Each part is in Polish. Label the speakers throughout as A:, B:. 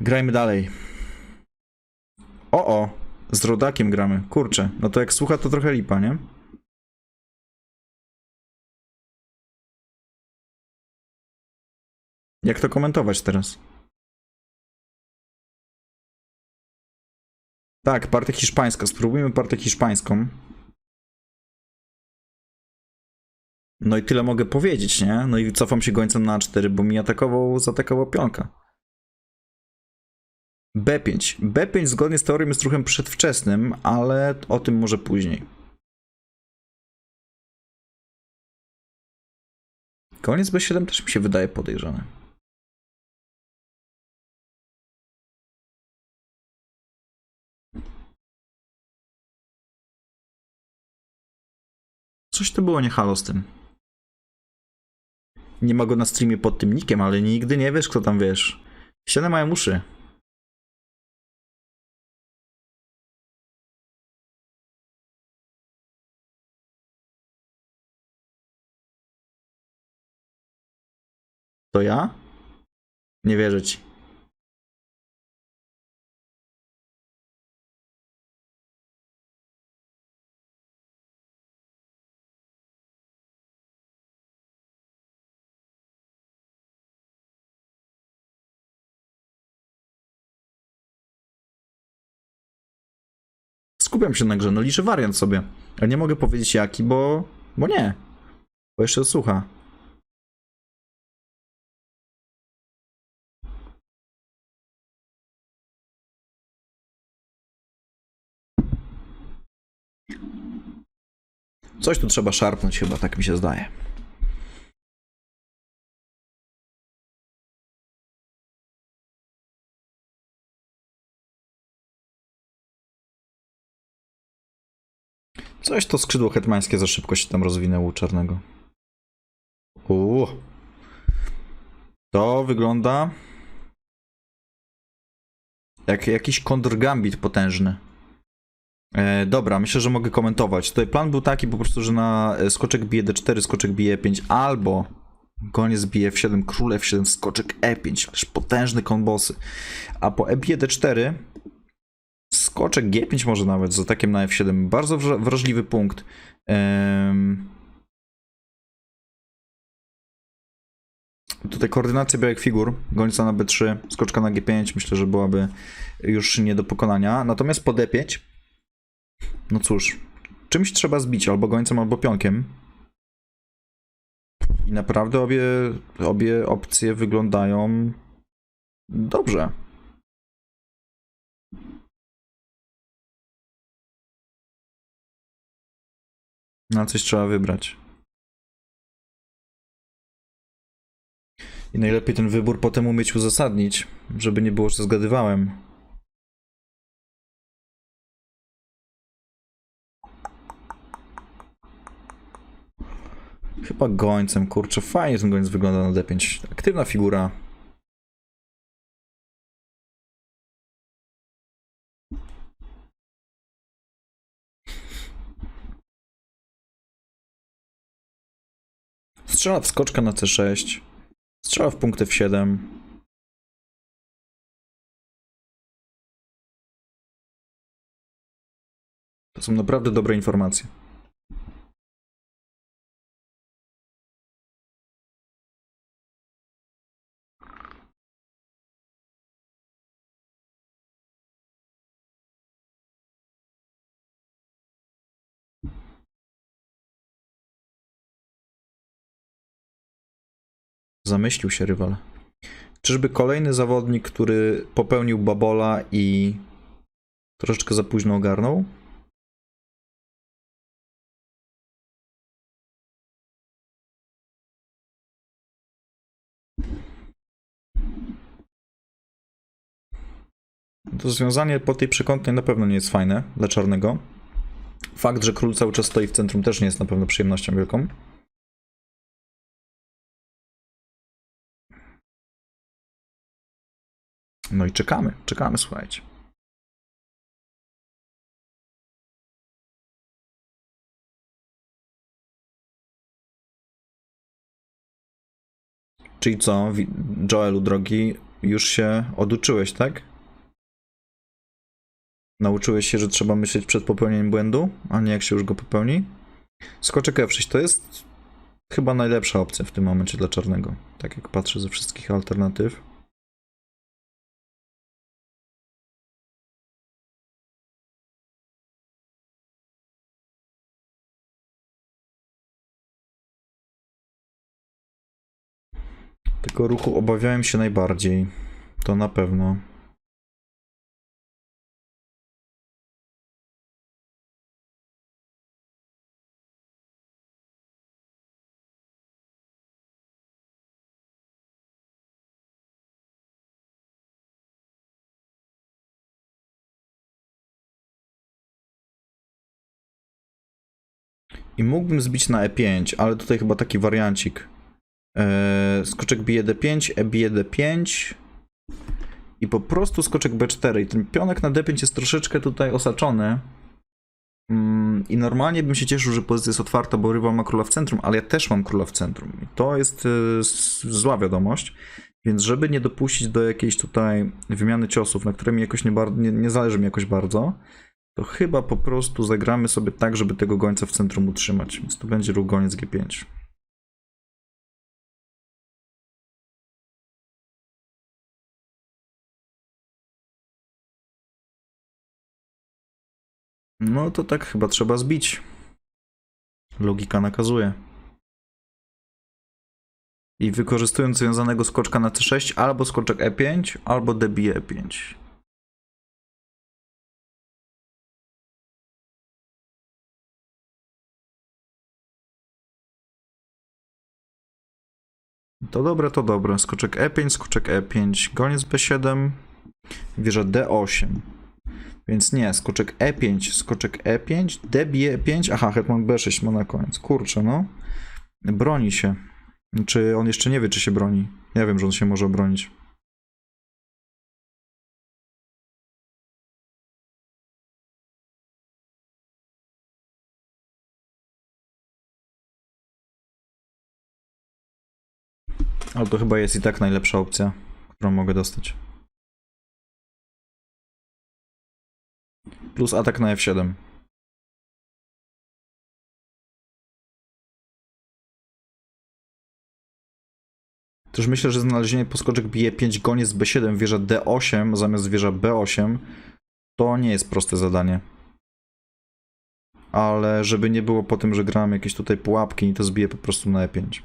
A: Grajmy dalej. O, o, z rodakiem gramy. Kurczę, no to jak słucha, to trochę lipa, nie? Jak to komentować teraz? Tak, partię hiszpańska. Spróbujmy partię hiszpańską. No i tyle mogę powiedzieć, nie? No i cofam się gońcem na A4, bo mi atakował, zaatakował pionka. B5. B5 zgodnie z teorią jest ruchem przedwczesnym, ale o tym może później. Koniec B7 też mi się wydaje podejrzany. Coś to było nie halo z tym. Nie ma go na streamie pod tym nikiem, ale nigdy nie wiesz, kto tam wiesz. Ściany mają uszy. To ja? Nie wierzę ci. Skupiam się na grze, no liczę wariant sobie. Ale nie mogę powiedzieć jaki, bo... bo nie. Bo jeszcze słucha. Coś tu trzeba szarpnąć chyba, tak mi się zdaje. Coś to skrzydło hetmańskie za szybko się tam rozwinęło u czarnego. Uuu. To wygląda jak jakiś kontrgambit potężny. E, dobra, myślę, że mogę komentować. Tutaj plan był taki po prostu, że na e, skoczek bije d4, skoczek bije e5 albo koniec bije f7, król f7, skoczek e5. Ależ potężne kombosy. A po e bije d4 skoczek g5 może nawet z atakiem na f7. Bardzo wra- wrażliwy punkt. Em, Tutaj koordynacja białych figur, gońca na b3, skoczka na g5, myślę, że byłaby już nie do pokonania. Natomiast po d5 no cóż, czymś trzeba zbić, albo gońcem, albo pionkiem. I naprawdę obie, obie opcje wyglądają dobrze. Na coś trzeba wybrać. I najlepiej ten wybór potem umieć uzasadnić, żeby nie było, że zgadywałem. Chyba gońcem, kurczę, fajnie ten gońc wygląda na D5. Aktywna figura. Strzela w skoczka na C6. Strzela w punkt F7. To są naprawdę dobre informacje. Zamyślił się rywal. Czyżby kolejny zawodnik, który popełnił babola i troszeczkę za późno ogarnął? To związanie po tej przekątnej na pewno nie jest fajne dla czarnego. Fakt, że król cały czas stoi w centrum też nie jest na pewno przyjemnością wielką. No i czekamy, czekamy, słuchajcie. Czyli co, Joelu drogi, już się oduczyłeś, tak? Nauczyłeś się, że trzeba myśleć przed popełnieniem błędu, a nie jak się już go popełni? Skoczek F6 to jest chyba najlepsza opcja w tym momencie dla czarnego. Tak jak patrzę ze wszystkich alternatyw. Tego ruchu obawiałem się najbardziej. To na pewno. I mógłbym zbić na E5, ale tutaj chyba taki wariancik. Eee, skoczek bije D5, E bije D5 i po prostu skoczek B4. I ten pionek na D5 jest troszeczkę tutaj osaczony. Mm, I normalnie bym się cieszył, że pozycja jest otwarta, bo rywal ma króla w centrum, ale ja też mam króla w centrum. I to jest e, zła wiadomość. Więc żeby nie dopuścić do jakiejś tutaj wymiany ciosów, na które mi jakoś nie, nie, nie zależy mi jakoś bardzo, to chyba po prostu zagramy sobie tak, żeby tego gońca w centrum utrzymać. Więc to będzie ruch goniec G5. No to tak chyba trzeba zbić. Logika nakazuje. I wykorzystując związanego skoczka na C6, albo skoczek E5, albo debije E5. To dobre, to dobre. Skoczek E5, skoczek E5, goniec B7, wieża D8. Więc nie, skoczek E5, skoczek E5, D bije E5, aha, hetman B6 ma na koniec. Kurczę, no. Broni się. Czy on jeszcze nie wie, czy się broni? Ja wiem, że on się może obronić. Ale to chyba jest i tak najlepsza opcja, którą mogę dostać. Plus atak na F7. Też myślę, że znalezienie poskoczek bije 5 goniec B7, wieża D8 zamiast wieża B8 to nie jest proste zadanie. Ale żeby nie było po tym, że gram jakieś tutaj pułapki to zbije po prostu na E5.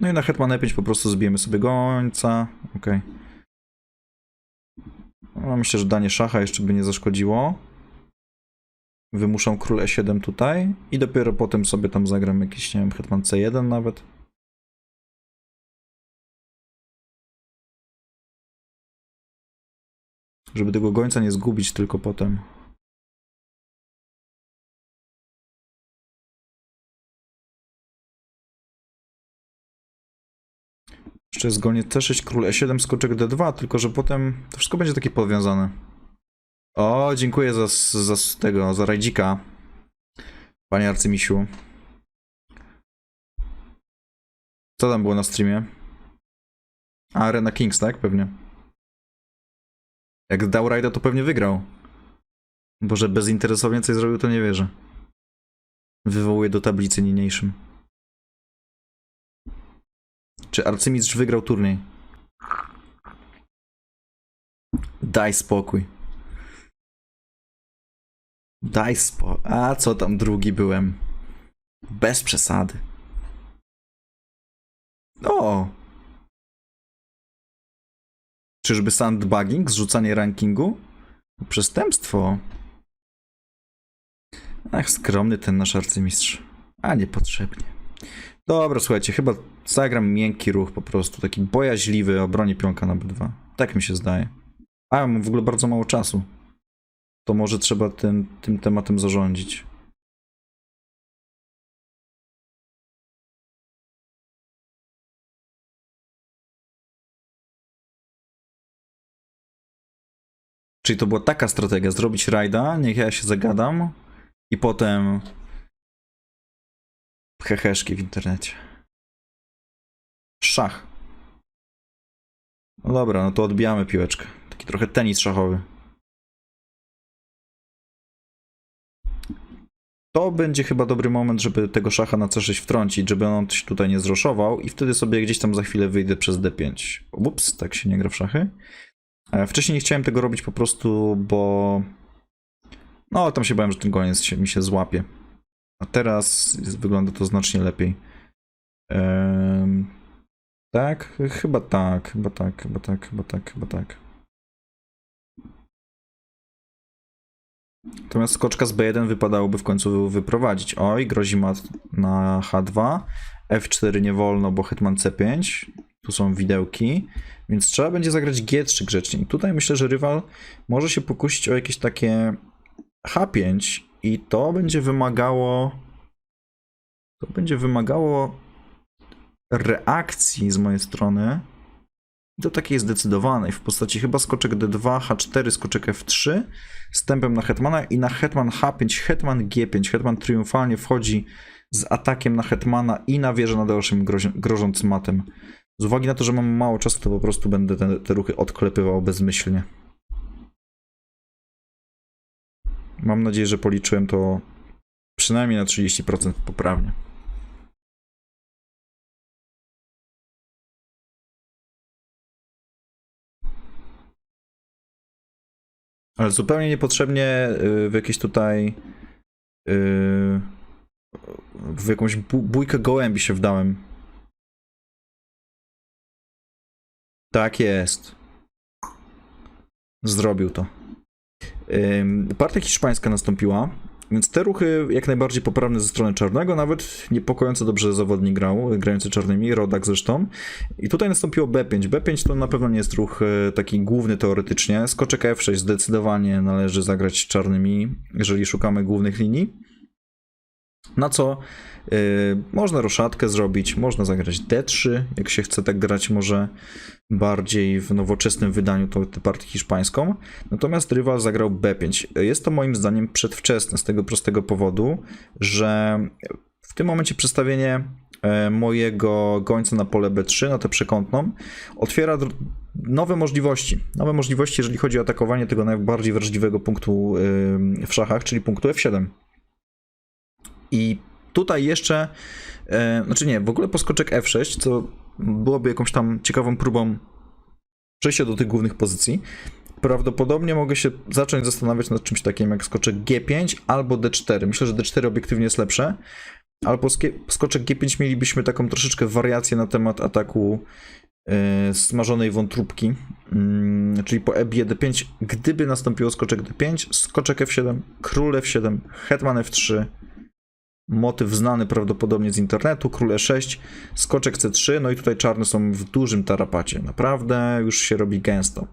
A: No i na hetman E5 po prostu zbijemy sobie gońca. Okej. No, myślę, że danie szacha jeszcze by nie zaszkodziło. Wymuszam król E7 tutaj i dopiero potem sobie tam zagram jakiś, nie wiem, hetman C1 nawet. Żeby tego gońca nie zgubić tylko potem. Jeszcze jest goniec C6, król E7, skoczek D2, tylko że potem to wszystko będzie takie powiązane. O, dziękuję za, za tego, za rajdzika. Panie arcymisiu. Co tam było na streamie? A, Arena Kings, tak? Pewnie. Jak dał rajda, to pewnie wygrał. Bo że bezinteresownie coś zrobił, to nie wierzę. Wywołuje do tablicy niniejszym. Czy arcymistrz wygrał turniej? Daj spokój. Daj spokój. A co tam drugi byłem? Bez przesady. O! Czyżby sandbagging, zrzucanie rankingu? Przestępstwo. Ach, skromny ten nasz arcymistrz. A niepotrzebnie. Dobra, słuchajcie, chyba zagram miękki ruch po prostu, taki bojaźliwy, obronię pionka na B2. Tak mi się zdaje. A, ja mam w ogóle bardzo mało czasu. To może trzeba tym, tym tematem zarządzić. Czyli to była taka strategia, zrobić rajda, niech ja się zagadam i potem heheszki w internecie. Szach. No dobra, no to odbijamy piłeczkę. Taki trochę tenis szachowy. To będzie chyba dobry moment, żeby tego szacha na C6 wtrącić, żeby on się tutaj nie zroszował i wtedy sobie gdzieś tam za chwilę wyjdę przez D5. Ups, tak się nie gra w szachy. E, Wcześniej nie chciałem tego robić po prostu, bo... No, tam się bałem, że ten goniec mi się złapie. A teraz wygląda to znacznie lepiej. Tak? Chyba tak, chyba tak, chyba tak, chyba tak, chyba tak. Natomiast skoczka z B1 wypadałoby w końcu wyprowadzić. Oj, grozi mat na H2. F4 nie wolno, bo hetman C5. Tu są widełki, więc trzeba będzie zagrać G3 grzecznie. I tutaj myślę, że rywal może się pokusić o jakieś takie H5 i to będzie wymagało to będzie wymagało reakcji z mojej strony to takiej zdecydowanej w postaci chyba skoczek D2, H4, skoczek F3 z tempem na hetmana i na hetman H5, hetman G5. Hetman triumfalnie wchodzi z atakiem na hetmana i na wieżę na D8 grozi- grożąc matem. Z uwagi na to, że mam mało czasu, to po prostu będę te, te ruchy odklepywał bezmyślnie. Mam nadzieję, że policzyłem to przynajmniej na 30% poprawnie. Ale zupełnie niepotrzebnie y, w jakieś tutaj y, w jakąś bójkę gołębi się wdałem. Tak jest. Zrobił to. Partia hiszpańska nastąpiła, więc te ruchy jak najbardziej poprawne ze strony czarnego, nawet niepokojąco dobrze zawodnik grał, grający czarnymi, Rodak zresztą. I tutaj nastąpiło B5. B5 to na pewno nie jest ruch e, taki główny teoretycznie. Skoczek F6 zdecydowanie należy zagrać czarnymi, jeżeli szukamy głównych linii. Na co y, można roszadkę zrobić, można zagrać D3, jak się chce tak grać może bardziej w nowoczesnym wydaniu to tę partię hiszpańską. Natomiast rywal zagrał B5. Jest to moim zdaniem przedwczesne z tego prostego powodu, że w tym momencie przestawienie e, mojego gońca na pole B3, na tę przekątną, otwiera nowe możliwości. Nowe możliwości, jeżeli chodzi o atakowanie tego najbardziej wrażliwego punktu ym, w szachach, czyli punktu F7. I tutaj jeszcze, e, znaczy nie, w ogóle poskoczek F6, co byłoby jakąś tam ciekawą próbą przejścia do tych głównych pozycji. Prawdopodobnie mogę się zacząć zastanawiać nad czymś takim jak skoczek G5 albo D4. Myślę, że D4 obiektywnie jest lepsze. Albo skoczek G5 mielibyśmy taką troszeczkę wariację na temat ataku e, smażonej wątróbki, mm, czyli po E bije D5, gdyby nastąpiło skoczek D5, skoczek F7, król F7, hetman F3, motyw znany prawdopodobnie z internetu, król E6, skoczek C3, no i tutaj czarne są w dużym tarapacie, naprawdę już się robi gęsto.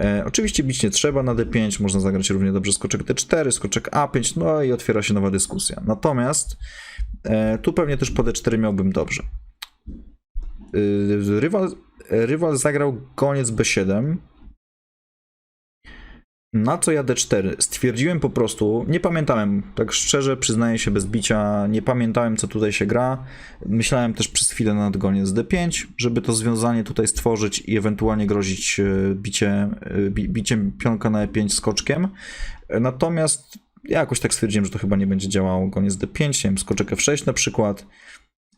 A: E, oczywiście bić nie trzeba na D5, można zagrać równie dobrze skoczek D4, skoczek A5, no i otwiera się nowa dyskusja. Natomiast e, tu pewnie też po D4 miałbym dobrze. Y, Rywal, rywal zagrał koniec B7. Na co ja D4? Stwierdziłem po prostu, nie pamiętałem, tak szczerze przyznaję się bez bicia, nie pamiętałem co tutaj się gra. Myślałem też przez chwilę nad goniec D5, żeby to związanie tutaj stworzyć i ewentualnie grozić e, bicie, e, bi, biciem pionka na E5 skoczkiem. E, Natomiast ja jakoś tak stwierdziłem, że to chyba nie będzie działało. Goniec D5, nie wiem, skoczek F6 na przykład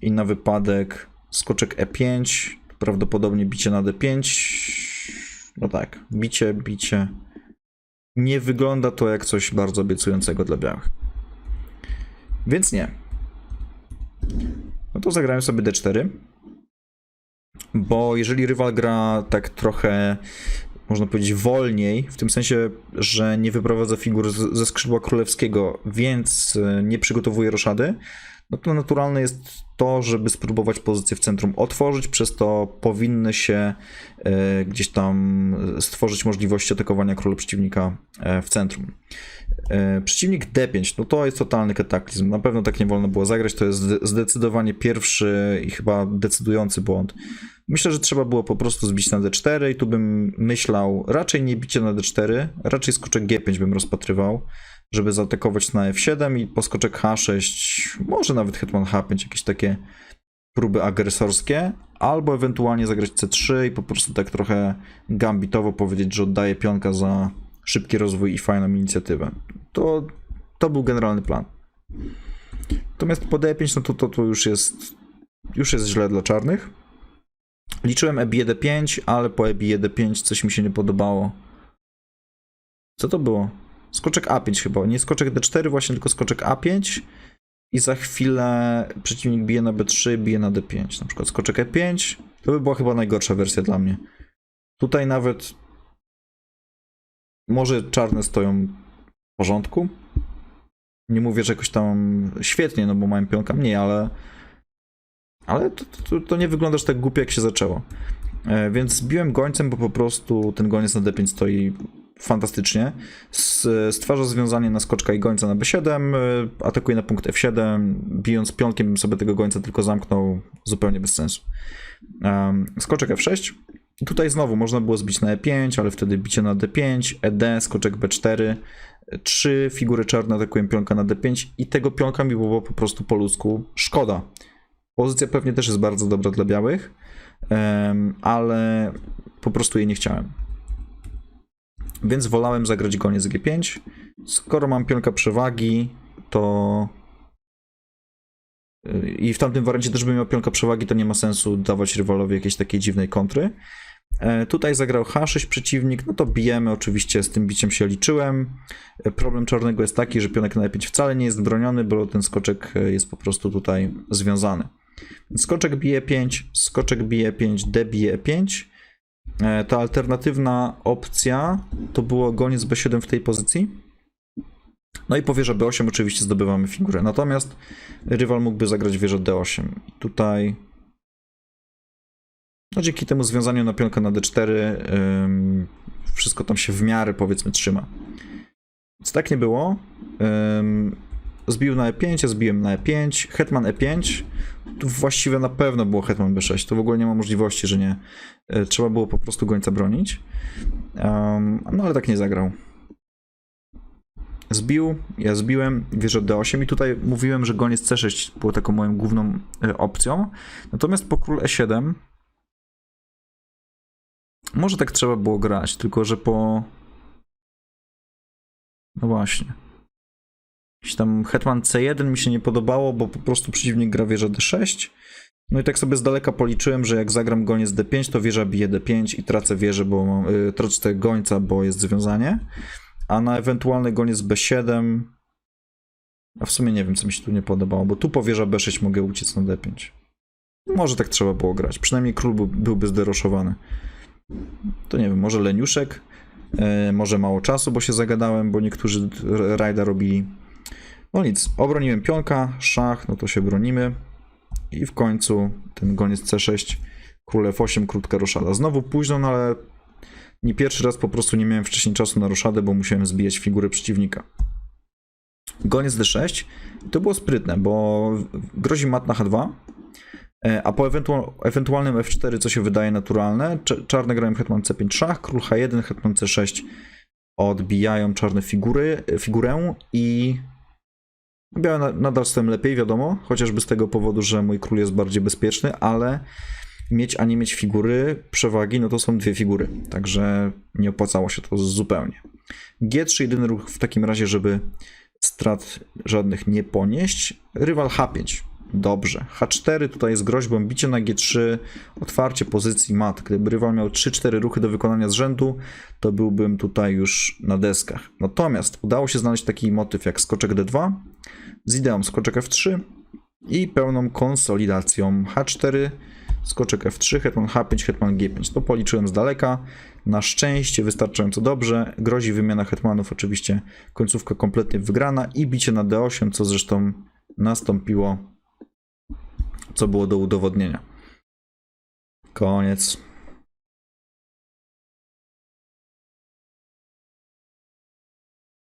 A: i na wypadek skoczek E5, prawdopodobnie bicie na D5. No tak, bicie, bicie. Nie wygląda to jak coś bardzo obiecującego dla białych. Więc nie. No to zagrałem sobie D4. Bo jeżeli rywal gra tak trochę, można powiedzieć, wolniej, w tym sensie, że nie wyprowadza figur ze skrzydła królewskiego, więc e, nie przygotowuje roszady, no to naturalne jest to, żeby spróbować pozycję w centrum otworzyć, przez to powinny się e, gdzieś tam stworzyć możliwości atakowania króla przeciwnika e, w centrum. E, Przeciwnik D5, no to jest totalny kataklizm. Na pewno tak nie wolno było zagrać. To jest zde- zdecydowanie pierwszy i chyba decydujący błąd. Myślę, że trzeba było po prostu zbić na D4 i tu bym myślał raczej nie bicie na D4, raczej skoczek G5 bym rozpatrywał, żeby zaatakować na F7 i po skoczek H6, może nawet hetman H5, jakieś takie próby agresorskie, albo ewentualnie zagrać C3 i po prostu tak trochę gambitowo powiedzieć, że oddaję pionka za szybki rozwój i fajną inicjatywę. To, to był generalny plan. Natomiast po D5, no to, to, to już jest już jest źle dla czarnych. Liczyłem E EBI D5, ale po EBI D5 coś mi się nie podobało. Co to było? Skoczek A5 chyba, nie skoczek D4 właśnie, tylko skoczek A5 i za chwilę przeciwnik bije na B3, bije na D5. Na przykład skoczek E5, to by była chyba najgorsza wersja dla mnie. Tutaj nawet może czarne stoją w porządku. Nie mówię, że jakoś tam świetnie, no bo mają pionka mniej, ale ale to, to, to nie wygląda aż tak głupio, jak się zaczęło. E, więc zbiłem gońcem, bo po prostu ten goniec na D5 stoi fantastycznie. Stwarza związanie na skoczka i gońca na B7, e, atakuje na punkt F7, bijąc pionkiem sobie tego gońca tylko zamknął, zupełnie bez sensu. Skoczek F6. I tutaj znowu można było zbić na E5, ale wtedy bicie na D5, ED, skoczek B4, trzy figury czarne atakują pionka na D5 i tego pionka mi było po prostu po ludzku szkoda. Pozycja pewnie też jest bardzo dobra dla białych, ale po prostu jej nie chciałem. Więc wolałem zagrać goniec G5. Skoro mam pionka przewagi, to y, i w tamtym wariancie też bym miał pionka przewagi, to nie ma sensu dawać rywalowi jakiejś takiej dziwnej kontry. E, Tutaj zagrał H6 przeciwnik, no to bijemy, oczywiście z tym biciem się liczyłem. E, Problem czarnego jest taki, że pionek na E5 wcale nie jest broniony, bo ten skoczek e, jest po prostu tutaj związany. Skoczek bije 5, skoczek bije 5, D bije 5. E, Ta alternatywna opcja to było goniec B7 w tej pozycji. No i po wieżę B8 oczywiście zdobywamy figurę. Natomiast rywal mógłby zagrać wieżę D8. I tutaj no dzięki temu związaniu na pionka na D4 ym, wszystko tam się w miarę powiedzmy trzyma. Więc tak nie było. Zbił na E5, ja zbiłem na E5, hetman E5. Tu właściwie na pewno było hetman B6. To w ogóle nie ma możliwości, że nie. E, Trzeba było po prostu gońca bronić. Ym, no ale tak nie zagrał. Zbił, ja zbiłem wieżę D8 i tutaj mówiłem, że goniec C6 było taką moją główną e, opcją. Natomiast po król E7 może tak trzeba było grać, tylko że po. No właśnie. Jakiś tam Hetman C1 mi się nie podobało, bo po prostu przeciwnik gra wieża D6. No i tak sobie z daleka policzyłem, że jak zagram goniec D5, to wieża bije D5 i tracę wieżę, bo mam, y, tracę gońca, bo jest związanie. A na ewentualny goniec B7. A w sumie nie wiem, co mi się tu nie podobało, bo tu po wieża B6 mogę uciec na D5. Może tak trzeba było grać. Przynajmniej król był, byłby zderoszowany to nie wiem, może leniuszek, e, może mało czasu, bo się zagadałem, bo niektórzy rajda robili. No nic, obroniłem pionka, szach, no to się bronimy. I w końcu ten goniec C6, król F8, krótka roszada. Znowu późno, no ale nie pierwszy raz po prostu nie miałem wcześniej czasu na roszadę, bo musiałem zbijać figury przeciwnika. Goniec D6 to było sprytne, bo grozi mat na H2, E, A po ewentual, ewentualnym F4, co się wydaje naturalne, czarne grają hetman C5 szach, król H1, hetman C6 odbijają czarne figury, figurę i białe na- nadal stoją lepiej, wiadomo, chociażby z tego powodu, że mój król jest bardziej bezpieczny, ale mieć, a nie mieć figury przewagi, no to są dwie figury, także nie opłacało się to zupełnie. G3 jedyny ruch w takim razie, żeby strat żadnych nie ponieść. Rywal H5. Dobrze. H4 tutaj jest groźbą bicie na G3, otwarcie pozycji mat. Gdyby rywal miał 3-4 ruchy do wykonania z rzędu, to byłbym tutaj już na deskach. Natomiast udało się znaleźć taki motyw jak skoczek D2 z ideą skoczek F3 i pełną konsolidacją H4, skoczek F3, hetman H5, hetman G5. To policzyłem z daleka. Na szczęście wystarczająco dobrze. Grozi wymiana hetmanów, oczywiście końcówka kompletnie wygrana i bicie na D8, co zresztą nastąpiło, co było do udowodnienia. Koniec.